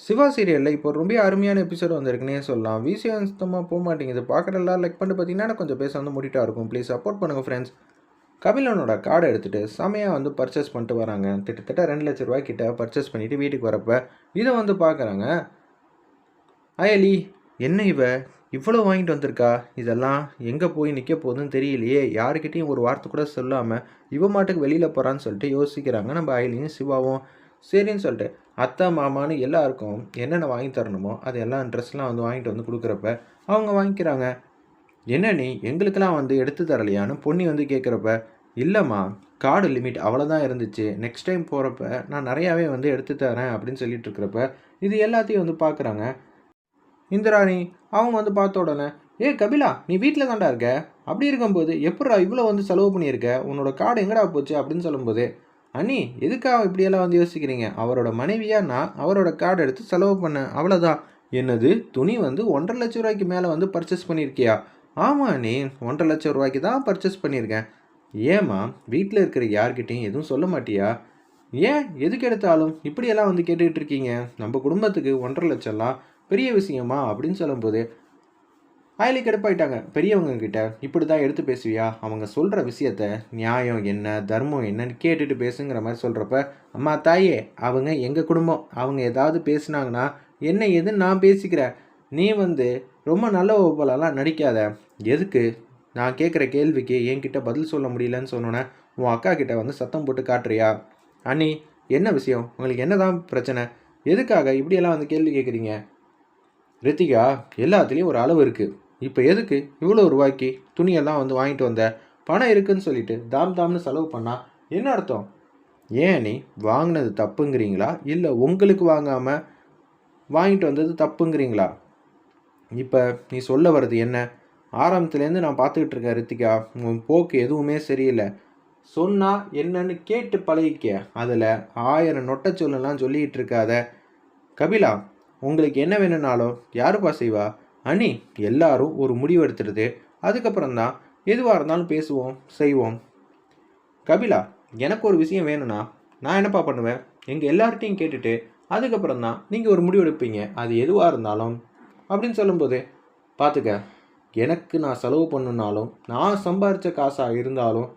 சிவா சீரியலில் இப்போ ரொம்ப அருமையான எபிசோட் வந்திருக்குன்னே சொல்லலாம். விசியம் சுத்தமாக போக மாட்டேங்குது பார்க்குற எல்லாம் லைக் பண்ணிட்டு பார்த்தீங்கன்னா கொஞ்சம் பேச வந்து முடிட்டா இருக்கும். ப்ளீஸ் சப்போர்ட் பண்ணுங்கள் ஃப்ரெண்ட்ஸ் கபிலனோட கார்டை எடுத்துகிட்டு செமையாக வந்து பர்ச்சேஸ் பண்ணிட்டு வராங்க. கிட்டத்தட்ட ரெண்டு லட்ச ரூபாய் கிட்ட பர்ச்சேஸ் பண்ணிவிட்டு வீட்டுக்கு வரப்ப இதை வந்து பார்க்குறாங்க. அயலி என்ன இவ? இவ்வளோ வாங்கிட்டு வந்திருக்கா? இதெல்லாம் எங்கே போய் நிற்க போகுதுன்னு தெரியலையே. யாருக்கிட்டையும் ஒரு வார்த்தை கூட சொல்லாமல் இவ மாட்டுக்கு வெளியில் போகிறான்னு சொல்லிட்டு யோசிக்கிறாங்க நம்ம அயலியும் சிவாவும். சரின்னு சொல்லிட்டு அத்தை மாமான்னு எல்லாருக்கும் என்னென்ன வாங்கி தரணுமோ அது எல்லாம் ட்ரெஸ்லாம் வந்து வாங்கிட்டு வந்து கொடுக்குறப்ப அவங்க வாங்கிக்கிறாங்க. என்ன நீ? எங்களுக்கெல்லாம் வந்து எடுத்து தரலையான்னு பொன்னி வந்து கேட்குறப்ப இல்லைம்மா கார்டு லிமிட் அவ்வளோதான் இருந்துச்சு. நெக்ஸ்ட் டைம் போகிறப்ப நான் நிறையாவே வந்து எடுத்து தரேன் அப்படின்னு சொல்லிட்டு இருக்கிறப்ப இது எல்லாத்தையும் வந்து பார்க்குறாங்க இந்திராணி அவங்க வந்து பார்த்த உடனே ஏ கபிலா நீ வீட்டில் தாண்டா இருக்க? அப்படி இருக்கும்போது எப்படா இவ்வளோ வந்து செலவு பண்ணியிருக்க? உன்னோட கார்டு எங்கடா போச்சு? அப்படின்னு சொல்லும்போது அண்ணி எதுக்காக இப்படியெல்லாம் வந்து யோசிக்கிறீங்க? அவரோட மனைவியா நான் அவரோட கார்டு எடுத்து செலவு பண்ணேன். அவ்வளோதான் என்னது? துணி வந்து ஒன்றரை லட்ச ரூபாய்க்கு மேலே வந்து பர்ச்சேஸ் பண்ணியிருக்கியா? ஆமாம் நீ ஒன்றரை லட்சம் ரூபாய்க்கு தான் பர்ச்சேஸ் பண்ணியிருக்கேன். ஏம்மா வீட்டில் இருக்கிற யார்கிட்டையும் எதுவும் சொல்ல மாட்டியா? ஏன்? எதுக்கு எடுத்தாலும்? இப்படியெல்லாம் வந்து கேட்டுக்கிட்டு இருக்கீங்க. நம்ம குடும்பத்துக்கு ஒன்றரை லட்சம்லாம் பெரிய விஷயமா அப்படின்னு சொல்லும்போது அயலி கடுப்பாயிட்டாங்க. பெரியவங்க கிட்ட இப்படி தான் எடுத்து பேசுவியா? அவங்க சொல்கிற விஷயத்த நியாயம் என்ன தர்மம் என்னன்னு கேட்டுட்டு பேசுங்கிற மாதிரி சொல்கிறப்ப அம்மா தாயே அவங்க எங்கள் குடும்பம்? அவங்க ஏதாவது பேசுனாங்கன்னா என்ன எதுன்னு நான் பேசிக்கிறேன். நீ வந்து ரொம்ப நல்ல போலலாம் நடிக்காத. எதுக்கு? நான் கேட்குற கேள்விக்கு என்கிட்ட பதில் சொல்ல முடியலன்னு சொன்னோன்னே உன் அக்கா கிட்ட வந்து சத்தம் போட்டு காட்டுறியா? அண்ணி என்ன விஷயம்? உங்களுக்கு என்ன தான் பிரச்சனை? எதுக்காக இப்படியெல்லாம் வந்து கேள்வி கேட்குறீங்க ரித்திகா எல்லாத்துலேயும் ஒரு அளவு இருக்குது இப்போ எதுக்கு இவ்வளோ ரூபாய்க்கு துணியெல்லாம் வந்து வாங்கிட்டு வந்த? பணம் இருக்குன்னு சொல்லிட்டு தாம் தாம்னு செலவு பண்ணால் என்ன அர்த்தம்? ஏன் நீ வாங்கினது தப்புங்கிறீங்களா? இல்லை உங்களுக்கு வாங்காமல் வாங்கிட்டு வந்தது தப்புங்கிறீங்களா? இப்போ நீ சொல்ல வர்றது என்ன? ஆரம்பத்துலேருந்து நான் பார்த்துக்கிட்டு இருக்கேன் ரித்திகா. உன் போக்கு எதுவுமே சரியில்லை. சொன்னால் என்னன்னு கேட்டு பழகிக்க. அதில் ஆயிரம் நொட்டச்சொல்லாம் சொல்லிக்கிட்டு இருக்காத. கபிலா உங்களுக்கு என்ன வேணும்னாலும் யாருப்பா செய்வா? அனி எல்லாரும் ஒரு முடிவு எடுத்துடுது. அதுக்கப்புறம் தான் எதுவாக இருந்தாலும் பேசுவோம் செய்வோம். கபிலா எனக்கு ஒரு விஷயம் வேணும்னா நான் என்னப்பா பண்ணுவேன்? எங்கள் எல்லார்ட்டையும் கேட்டுட்டு அதுக்கப்புறம் தான் நீங்கள் ஒரு முடிவு எடுப்பீங்க. அது எதுவாக இருந்தாலும். அப்படின்னு சொல்லும்போது பார்த்துக்க எனக்கு நான் செலவு பண்ணுனாலும் நான் சம்பாரித்த காசாக இருந்தாலும்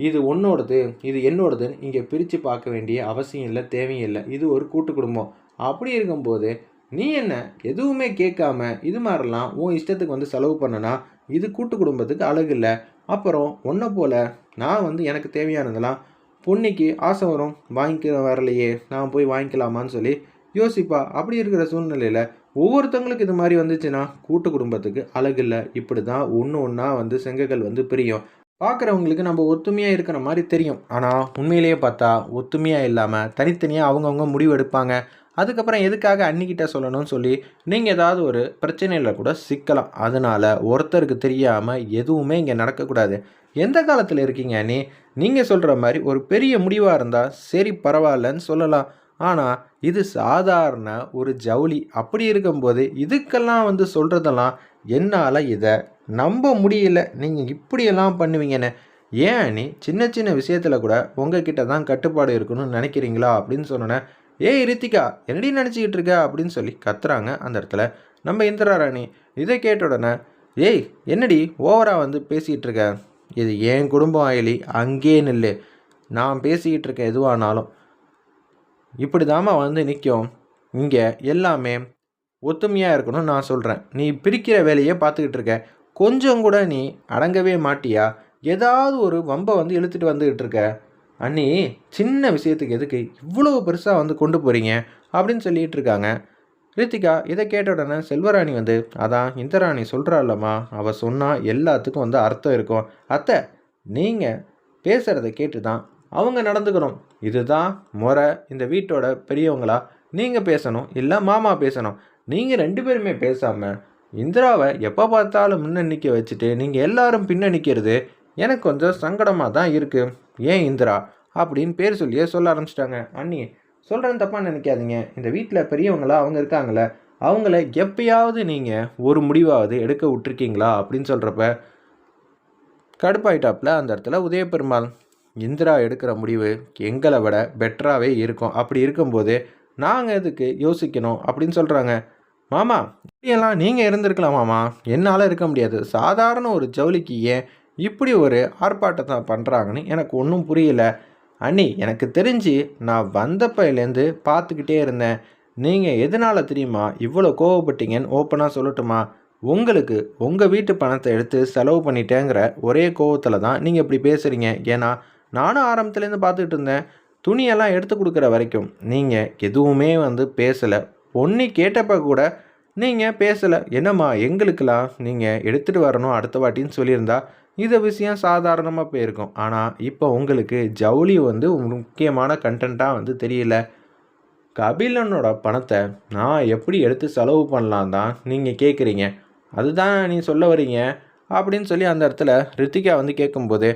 இது உன்னோடது இது என்னோடதுன்னு இங்கே பிரித்து பார்க்க வேண்டிய அவசியம் இல்லை தேவையும் இல்லை. இது ஒரு கூட்டு குடும்பம். அப்படி இருக்கும்போது நீ என்ன? எதுவுமே கேட்காம இது மாதிரிலாம் உன் இஷ்டத்துக்கு வந்து செலவு பண்ணனா இது கூட்டு குடும்பத்துக்கு அழகு இல்லை. அப்புறம் ஒன்றை போல் நான் வந்து எனக்கு தேவையானதெல்லாம் பொன்னிக்கு ஆசை வரும். வாங்கிக்க வரலையே நான் போய் வாங்கிக்கலாமான்னு சொல்லி யோசிப்பா. அப்படி இருக்கிற சூழ்நிலையில் ஒவ்வொருத்தவங்களுக்கு இது மாதிரி வந்துச்சுன்னா கூட்டு குடும்பத்துக்கு அழகில்லை இப்படி தான் ஒன்று ஒன்றா வந்து செங்ககள் வந்து பிரியும். பார்க்குறவங்களுக்கு நம்ம ஒத்துமையாக இருக்கிற மாதிரி தெரியும். ஆனால் உண்மையிலேயே பார்த்தா ஒத்துமையாக இல்லாமல் தனித்தனியாக அவங்கவுங்க முடிவு எடுப்பாங்க. அதுக்கப்புறம் எதுக்காக அன்னிக்கிட்ட சொல்லணும்னு சொல்லி நீங்கள் ஏதாவது ஒரு பிரச்சனையில் கூட சிக்கலாம். அதனால் ஒருத்தருக்கு தெரியாமல் எதுவுமே இங்கே நடக்கக்கூடாது. எந்த காலத்தில் இருக்கீங்க அண்ணி? நீங்கள் சொல்கிற மாதிரி ஒரு பெரிய முடிவாக இருந்தால் சரி பரவாயில்லன்னு சொல்லலாம். ஆனால் இது சாதாரண ஒரு ஜவுளி. அப்படி இருக்கும்போது இதுக்கெல்லாம் வந்து சொல்கிறதெல்லாம் என்னால் இதை நம்ப முடியல. நீங்கள் இப்படியெல்லாம் பண்ணுவீங்கன்னு. ஏன் நீ சின்ன சின்ன விஷயத்தில் கூட உங்ககிட்ட தான் கட்டுப்பாடு இருக்கணும்னு நினைக்கிறீங்களா? அப்படின்னு சொன்னோன்னே ஏய் ரித்திகா என்னடி நினச்சிக்கிட்டு இருக்க? அப்படின்னு சொல்லி கத்துறாங்க அந்த இடத்துல. நம்ம இந்திரா ராணி இதை கேட்ட உடனே ஏய் என்னடி ஓவராக வந்து பேசிகிட்டு இருக்க? இது என் குடும்பம் ஆயிலி அங்கேயே நில்லு. நான் பேசிக்கிட்டு இருக்க எதுவானாலும் இப்படி தாம்மா வந்து நிற்கும் இங்கே எல்லாமே ஒத்துமையாக இருக்கணும்னு நான் சொல்கிறேன் நீ பிரிக்கிற வேலையே பார்த்துக்கிட்டு இருக்க. கொஞ்சம் கூட நீ அடங்கவே மாட்டியா? ஏதாவது ஒரு வம்பை வந்து இழுத்துட்டு வந்துக்கிட்டு இருக்க. அண்ணி சின்ன விஷயத்துக்கு எதுக்கு இவ்வளோ பெருசாக வந்து கொண்டு போகிறீங்க அப்படின்னு சொல்லிட்டு இருக்காங்க. ரித்திகா இதை கேட்ட உடனே செல்வராணி வந்து அதான் இந்திராணி சொல்கிறாள்லம்மா அவள் சொன்னால் எல்லாத்துக்கும் வந்து அர்த்தம் இருக்கும். அத்தை நீங்கள் பேசுகிறத கேட்டு தான் அவங்க நடந்துக்கணும். இதுதான் முறை. இந்த வீட்டோட பெரியவங்களா நீங்கள் பேசணும் இல்லை மாமா பேசணும். நீங்கள் ரெண்டு பேருமே பேசாமல் இந்திராவை எப்போ பார்த்தாலும் முன்னே நிற்க வச்சுட்டு நீங்கள் எல்லாரும் பின்ன நிற்கிறது எனக்கு கொஞ்சம் சங்கடமாக தான் இருக்குது ஏன் இந்திரா? அப்படின்னு பேர் சொல்லியே சொல்ல ஆரம்பிச்சிட்டாங்க. அண்ணி சொல்கிறேன்னு தப்பாக நினைக்காதீங்க. இந்த வீட்டில் பெரியவங்களா அவங்க இருக்காங்களே அவங்கள எப்பயாவது நீங்கள் ஒரு முடிவாவது எடுக்க விட்டுருக்கீங்களா அப்படின்னு சொல்கிறப்ப கடுப்பாயிட்டாப்பில் அந்த இடத்துல உதயபெருமாள். இந்திரா எடுக்கிற முடிவு எங்களை விட பெட்டராகவே இருக்கும். அப்படி இருக்கும்போது நாங்கள் எதுக்கு யோசிக்கணும் அப்படின்னு சொல்கிறாங்க மாமா இப்படியெல்லாம் நீங்கள் இருந்திருக்கலாம் மாமா. என்னால் இருக்க முடியாது. சாதாரண ஒரு ஜவுளிக்கு ஏன் இப்படி ஒரு ஆர்ப்பாட்டத்தை பண்ணுறாங்கன்னு எனக்கு ஒன்றும் புரியல. அண்ணி எனக்கு தெரிஞ்சு நான் வந்தப்பையிலேருந்து பார்த்துக்கிட்டே இருந்தேன். நீங்கள் எதனால் தெரியுமா இவ்வளோ கோவப்பட்டீங்கன்னு ஓப்பனாக சொல்லட்டுமா? உங்களுக்கு உங்கள் வீட்டு பணத்தை எடுத்து செலவு பண்ணிட்டேங்கிற ஒரே கோவத்தில் தான் நீங்கள் இப்படி பேசுகிறீங்க ஏன்னா நானும் ஆரம்பத்துலேருந்து பார்த்துக்கிட்டு இருந்தேன். துணியெல்லாம் எடுத்து கொடுக்குற வரைக்கும் நீங்கள் எதுவுமே வந்து பேசலை. ஒன்று கேட்டப்போ கூட நீங்கள் பேசலை. என்னம்மா எங்களுக்கெல்லாம் நீங்கள் எடுத்துகிட்டு வரணும் அடுத்த வாட்டின்னு சொல்லியிருந்தா இது விஷயம் சாதாரணமாக போயிருக்கும். ஆனால் இப்போ உங்களுக்கு ஜவுளி வந்து முக்கியமான கண்டென்ட்டாக வந்து தெரியல. கபிலனோட பணத்தை நான் எப்படி எடுத்து செலவு பண்ணலாம் தான் நீங்கள் கேட்குறீங்க அதுதான் நீ சொல்ல வரீங்க அப்படின்னு சொல்லி அந்த இடத்துல ரித்திகா வந்து கேட்கும்போது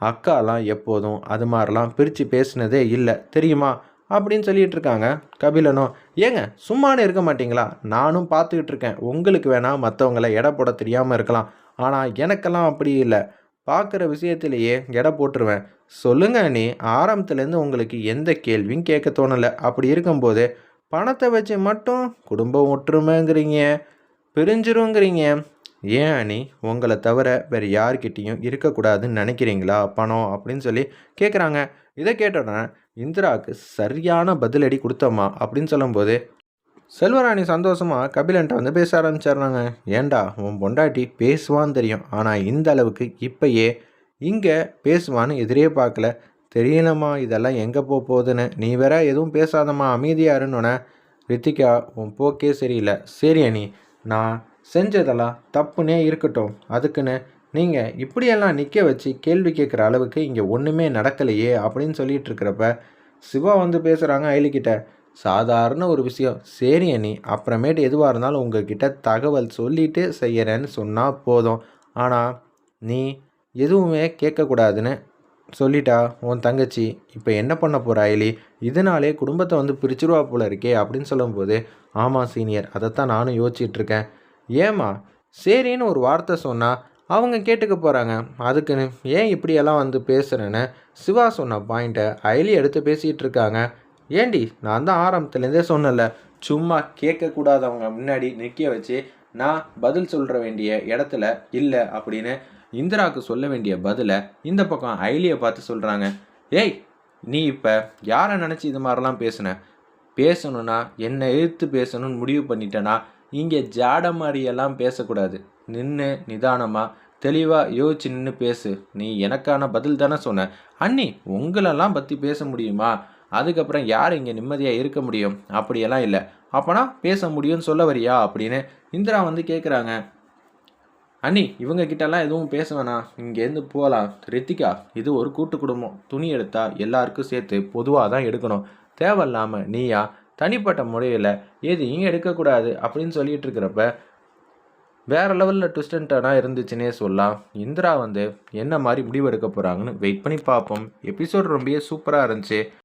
அக்காலாம் எப்போதும் அது மாதிரிலாம் பிரித்து பேசினதே இல்லை. தெரியுமா? அப்படின்னு சொல்லிட்டு இருக்காங்க. கபிலனும் ஏங்க சும்மானு இருக்க மாட்டீங்களா? நானும் பார்த்துக்கிட்டு இருக்கேன். உங்களுக்கு வேணால் மற்றவங்கள எடை போட தெரியாமல் இருக்கலாம். ஆனால் எனக்கெல்லாம் அப்படி இல்லை. பார்க்குற விஷயத்திலேயே எடை போட்டுருவேன். சொல்லுங்க நீ ஆரம்பத்துலேருந்து உங்களுக்கு எந்த கேள்வியும் கேட்க தோணலை. அப்படி இருக்கும்போது பணத்தை வச்சு மட்டும் குடும்பம் ஒற்றுமைங்கிறீங்க. பிரிஞ்சிருங்கிறீங்க. ஏன் அணி உங்களை தவிர வேறு யார்கிட்டேயும் இருக்கக்கூடாதுன்னு நினைக்கிறீங்களா? பணம் அப்படின்னு சொல்லி கேட்குறாங்க இதை கேட்டோன்னே இந்திராவுக்கு சரியான பதிலடி கொடுத்தம்மா அப்படின்னு சொல்லும்போது செல்வராணி சந்தோஷமாக கபிலன்ட்ட வந்து பேச ஆரம்பிச்சிடுறாங்க. ஏண்டா உன் பொண்டாட்டி பேசுவான்னு தெரியும். ஆனால் இந்த அளவுக்கு இப்பயே இங்கே பேசுவான்னு எதிரே பார்க்கல. தெரியலம்மா இதெல்லாம் எங்கே போக போகுதுன்னு. நீ வேற எதுவும் பேசாதம்மா அமைதியாருன்னொன்னே ரித்திகா உன் போக்கே சரியில்லை. சரி அணி நான் செஞ்சதெல்லாம் தப்புனே இருக்கட்டும். அதுக்குன்னு நீங்கள் இப்படியெல்லாம் நிற்க வச்சு கேள்வி கேட்குற அளவுக்கு இங்கே ஒன்றுமே நடக்கலையே அப்படின்னு சொல்லிட்டு இருக்கிறப்ப சிவா வந்து பேசுகிறாங்க ஐலிக்கிட்ட சாதாரண ஒரு விஷயம். சரி அண்ணி அப்புறமேட்டு எதுவாக இருந்தாலும் உங்ககிட்ட தகவல் சொல்லிட்டு செய்கிறேன்னு சொன்னால் போதும். ஆனால் நீ எதுவுமே கேட்கக்கூடாதுன்னு சொல்லிட்டா உன் தங்கச்சி இப்போ என்ன பண்ண போகிறா ஐலி இதனாலே குடும்பத்தை வந்து பிரிச்சிருவா போல இருக்கே அப்படின்னு சொல்லும்போது ஆமாம் சீனியர். அதைத்தான் நானும் யோசிச்சிட்ருக்கேன் ஏம்மா? சரின்னு ஒரு வார்த்தை சொன்னால் அவங்க கேட்டுக்க போகிறாங்க அதுக்குன்னு ஏன் இப்படியெல்லாம் வந்து பேசுகிறேன்னு சிவா சொன்ன பாயிண்ட்டை ஐலி எடுத்து பேசிகிட்டு இருக்காங்க. ஏண்டி நான் தான் ஆரம்பத்துலேருந்தே சொன்னல சும்மா கேட்கக்கூடாதவங்க முன்னாடி நிற்க வச்சு நான் பதில் சொல்கிற வேண்டிய இடத்துல இல்லை அப்படின்னு இந்திராவுக்கு சொல்ல வேண்டிய பதிலை இந்த பக்கம் ஐலியை பார்த்து சொல்கிறாங்க ஏய் நீ இப்போ யாரை நினச்சி இது மாதிரிலாம் பேசுன? பேசணும்னா என்னை எழுத்து பேசணும்னு முடிவு பண்ணிட்டேன்னா இங்கே ஜாட மாதிரியெல்லாம் பேசக்கூடாது. நின்று நிதானமாக தெளிவாக யோசிச்சு நின்று பேசு. நீ எனக்கான பதில் தானே சொன்ன. அண்ணி உங்களெல்லாம் பற்றி பேச முடியுமா? அதுக்கப்புறம் யார் இங்கே நிம்மதியாக இருக்க முடியும்? அப்படியெல்லாம் இல்லை. அப்போனா பேச முடியும்னு சொல்ல வரியா? அப்படின்னு இந்திரா வந்து கேட்குறாங்க அண்ணி இவங்க கிட்டலாம் எதுவும் பேச வேணாம். இங்கேருந்து போகலாம் ரித்திகா இது ஒரு கூட்டு குடும்பம். துணி எடுத்தா எல்லாருக்கும் சேர்த்து பொதுவாக தான் எடுக்கணும். தேவையில்லாமல் நீயா தனிப்பட்ட முறையில் எதையும் எடுக்கக்கூடாது அப்படின்னு சொல்லிட்டு இருக்கிறப்ப வேறு லெவலில் ட்விஸ்ட் அண்ட் டர்னாக இருந்துச்சுன்னே சொல்லலாம். இந்திரா வந்து என்ன மாதிரி முடிவு எடுக்க போகிறாங்கன்னு வெயிட் பண்ணி பார்ப்போம். எபிசோட் ரொம்பவே சூப்பராக இருந்துச்சு.